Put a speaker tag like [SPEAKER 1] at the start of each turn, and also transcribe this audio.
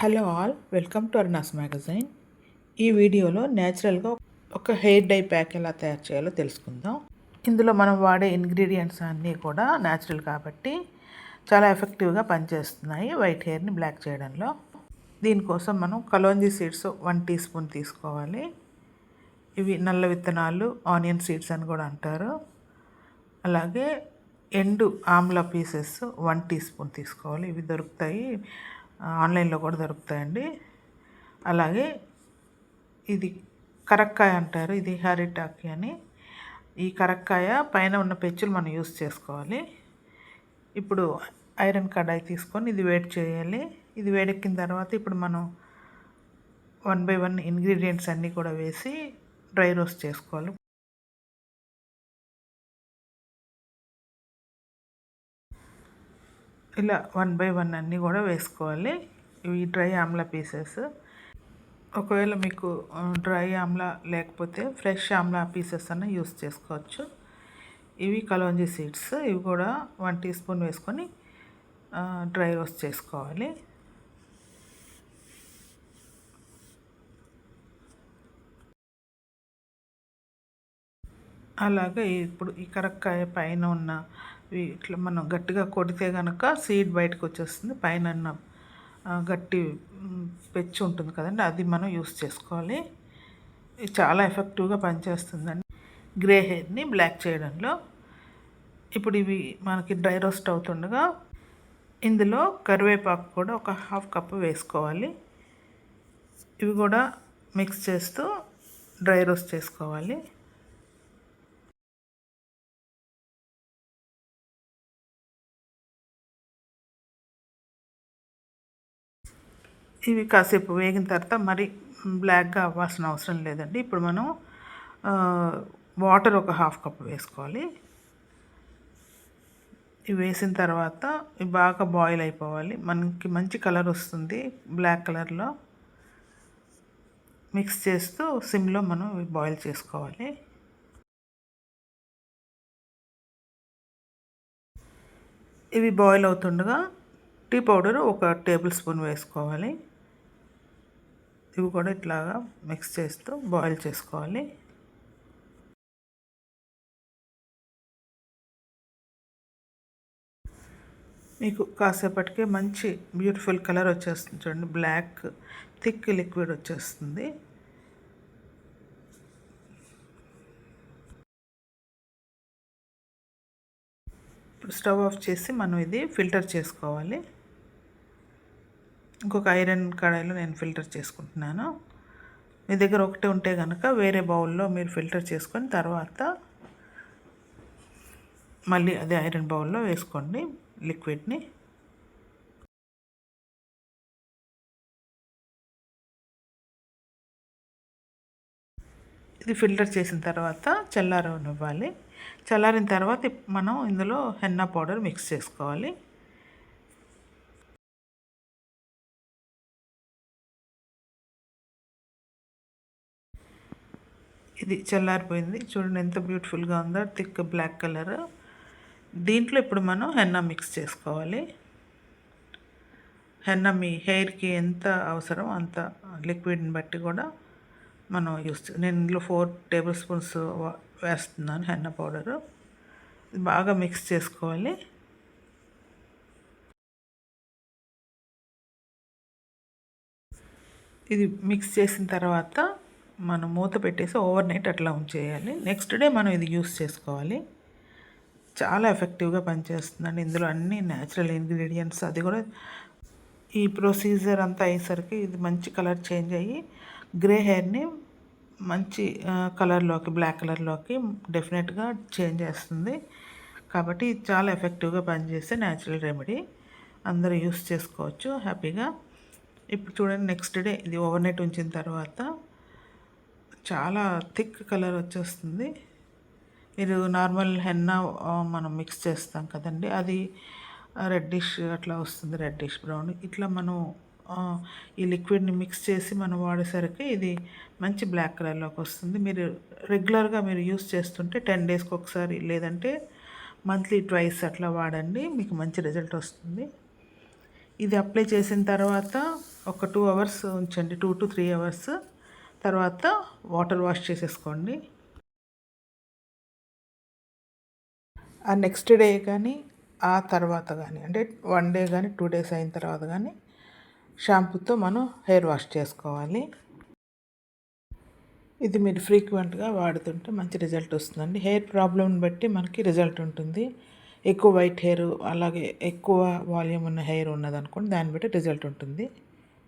[SPEAKER 1] Hello all welcome to అర్నాస్ magazine. ఈ వీడియోలో న్యాచురల్గా ఒక హెయిర్ డై ప్యాక్ ఎలా తయారు చేయాలో తెలుసుకుందాం. ఇందులో మనం వాడే ఇంగ్రీడియంట్స్ అన్నీ కూడా న్యాచురల్ కాబట్టి చాలా ఎఫెక్టివ్గా పనిచేస్తున్నాయి వైట్ హెయిర్ని బ్లాక్ చేయడంలో. దీనికోసం మనం kalonji seeds one teaspoon తీసుకోవాలి. ఇవి నల్ల విత్తనాలు ఆనియన్ సీడ్స్ అని కూడా అంటారు. అలాగే ఎండు amla pieces one teaspoon తీసుకోవాలి. ఇవి దొరుకుతాయి. ఆన్లైన్లో కూడా దొరుకుతాయండి. అలాగే ఇది కరక్కాయ అంటారు ఇది హారిటాకి అని. ఈ కరక్కాయ పైన ఉన్న పెచ్చులు మనం యూస్ చేసుకోవాలి. ఇప్పుడు ఐరన్ కడాయి తీసుకొని ఇది వేడి చేయాలి. ఇది వేడెక్కిన తర్వాత ఇప్పుడు మనం వన్ బై వన్ ఇంగ్రీడియంట్స్ అన్నీ కూడా వేసి డ్రై రోస్ట్ చేసుకోవాలి. ఇలా వన్ బై వన్ అన్నీ కూడా వేసుకోవాలి. ఇవి డ్రై ఆమ్లా పీసెస్. ఒకవేళ మీకు డ్రై ఆమ్లా లేకపోతే ఫ్రెష్ ఆమ్లా పీసెస్ అన్న యూస్ చేసుకోవచ్చు. ఇవి కలోంజీ సీడ్స్. ఇవి కూడా వన్ టీ స్పూన్ వేసుకొని డ్రై రోస్ట్ చేసుకోవాలి. అలాగే ఇప్పుడు ఈ కరక్కాయ పైన ఉన్న ఇట్లా మనం గట్టిగా కొడితే కనుక సీడ్ బయటకు వచ్చేస్తుంది. పైన గట్టి పెచ్చు ఉంటుంది కదండి అది మనం యూస్ చేసుకోవాలి. చాలా ఎఫెక్టివ్గా పనిచేస్తుందండి. గ్రే హెయిర్ని బ్లాక్ చేయడంలో. ఇప్పుడు ఇవి మనకి డ్రై రోస్ట్ అవుతుండగా ఇందులో కరివేపాకు కూడా ఒక హాఫ్ కప్ వేసుకోవాలి. ఇవి కూడా మిక్స్ చేస్తూ డ్రై రోస్ట్ చేసుకోవాలి. ఇవి కాసేపు వేగిన తర్వాత మరి బ్లాక్గా అవ్వాల్సిన అవసరం లేదండి. ఇప్పుడు మనం వాటర్ ఒక హాఫ్ కప్ వేసుకోవాలి. ఇవి వేసిన తర్వాత ఇవి బాగా బాయిల్ అయిపోవాలి. మనకి మంచి కలర్ వస్తుంది బ్లాక్ కలర్లో. మిక్స్ చేస్తూ సిమ్లో మనం ఇవి బాయిల్ చేసుకోవాలి. ఇవి బాయిల్ అవుతుండగా టీ పౌడర్ ఒక టేబుల్ స్పూన్ వేసుకోవాలి. ఇవి కూడా ఇట్లాగా మిక్స్ చేస్తూ బాయిల్ చేసుకోవాలి. మీకు కాసేపటికే మంచి బ్యూటిఫుల్ కలర్ వచ్చేస్తుంది చూడండి. బ్లాక్ థిక్ లిక్విడ్ వచ్చేస్తుంది. ఇప్పుడు స్టవ్ ఆఫ్ చేసి మనం ఇది ఫిల్టర్ చేసుకోవాలి. ఇంకొక ఐరన్ కడాయిలో నేను ఫిల్టర్ చేసుకుంటున్నాను. మీ దగ్గర ఒకటే ఉంటే కనుక వేరే బౌల్లో మీరు ఫిల్టర్ చేసుకొని తర్వాత మళ్ళీ అదే ఐరన్ బౌల్లో వేసుకోండి లిక్విడ్ని. ఇది ఫిల్టర్ చేసిన తర్వాత చల్లారనివ్వాలి. చల్లారిన తర్వాత మనం ఇందులో హెన్నా పౌడర్ మిక్స్ చేసుకోవాలి. ఇది చల్లారిపోయింది. చూడండి ఎంత బ్యూటిఫుల్గా ఉందో. Thick black colour. దీంట్లో ఇప్పుడు మనం హెన్నా మిక్స్ చేసుకోవాలి. హెన్నా మీ హెయిర్కి ఎంత అవసరం అంత లిక్విడ్ని బట్టి కూడా మనం యూస్ నేను ఇందులో ఫోర్ టేబుల్ స్పూన్స్ వేస్తున్నాను హెన్నా పౌడరు. బాగా మిక్స్ చేసుకోవాలి. ఇది మిక్స్ చేసిన తర్వాత మనం మూత పెట్టేసి ఓవర్ నైట్ అట్లా ఉంచేయాలి. నెక్స్ట్ డే మనం ఇది యూస్ చేసుకోవాలి. చాలా ఎఫెక్టివ్గా పనిచేస్తుందండి. ఇందులో అన్ని న్యాచురల్ ఇంగ్రీడియంట్స్ అది కూడా ఈ ప్రొసీజర్ అంతా అయ్యేసరికి ఇది మంచి కలర్ చేంజ్ అయ్యి గ్రే హెయిర్ని మంచి కలర్లోకి బ్లాక్ కలర్లోకి డెఫినెట్గా చేంజ్ చేస్తుంది. కాబట్టి ఇది చాలా ఎఫెక్టివ్గా పనిచేసే న్యాచురల్ రెమెడీ అందరూ యూస్ చేసుకోవచ్చు. హ్యాపీగా ఇప్పుడు చూడండి నెక్స్ట్ డే ఇది ఓవర్నైట్ ఉంచిన తర్వాత చాలా థిక్ కలర్ వచ్చేస్తుంది. మీరు నార్మల్ హెన్నా మనం మిక్స్ చేస్తాం కదండి. అది రెడ్డిష్ అట్లా వస్తుంది రెడ్డిష్ బ్రౌన్ ఇట్లా మనం ఈ లిక్విడ్ని మిక్స్ చేసి మనం వాడేసరికి ఇది మంచి బ్లాక్ కలర్లోకి వస్తుంది. మీరు రెగ్యులర్గా మీరు యూస్ చేస్తుంటే టెన్ డేస్కి ఒకసారి లేదంటే మంత్లీ ట్వైస్ అట్లా వాడండి మీకు మంచి రిజల్ట్ వస్తుంది. ఇది అప్లై చేసిన తర్వాత ఒక టూ అవర్స్ ఉంచండి టూ టు త్రీ అవర్స్ తర్వాత వాటర్ వాష్ చేసేసుకోండి. ఆ నెక్స్ట్ డే కానీ ఆ తర్వాత కానీ అంటే వన్ డే కానీ టూ డేస్ అయిన తర్వాత కానీ షాంపూతో మనం హెయిర్ వాష్ చేసుకోవాలి. ఇది మీరు ఫ్రీక్వెంట్గా వాడుతుంటే మంచి రిజల్ట్ వస్తుందండి. హెయిర్ ప్రాబ్లమ్ని బట్టి మనకి రిజల్ట్ ఉంటుంది. ఎక్కువ వైట్ హెయిర్ అలాగే ఎక్కువ వాల్యూమ్ ఉన్న హెయిర్ ఉన్నదనుకోండి దాన్ని బట్టి రిజల్ట్ ఉంటుంది.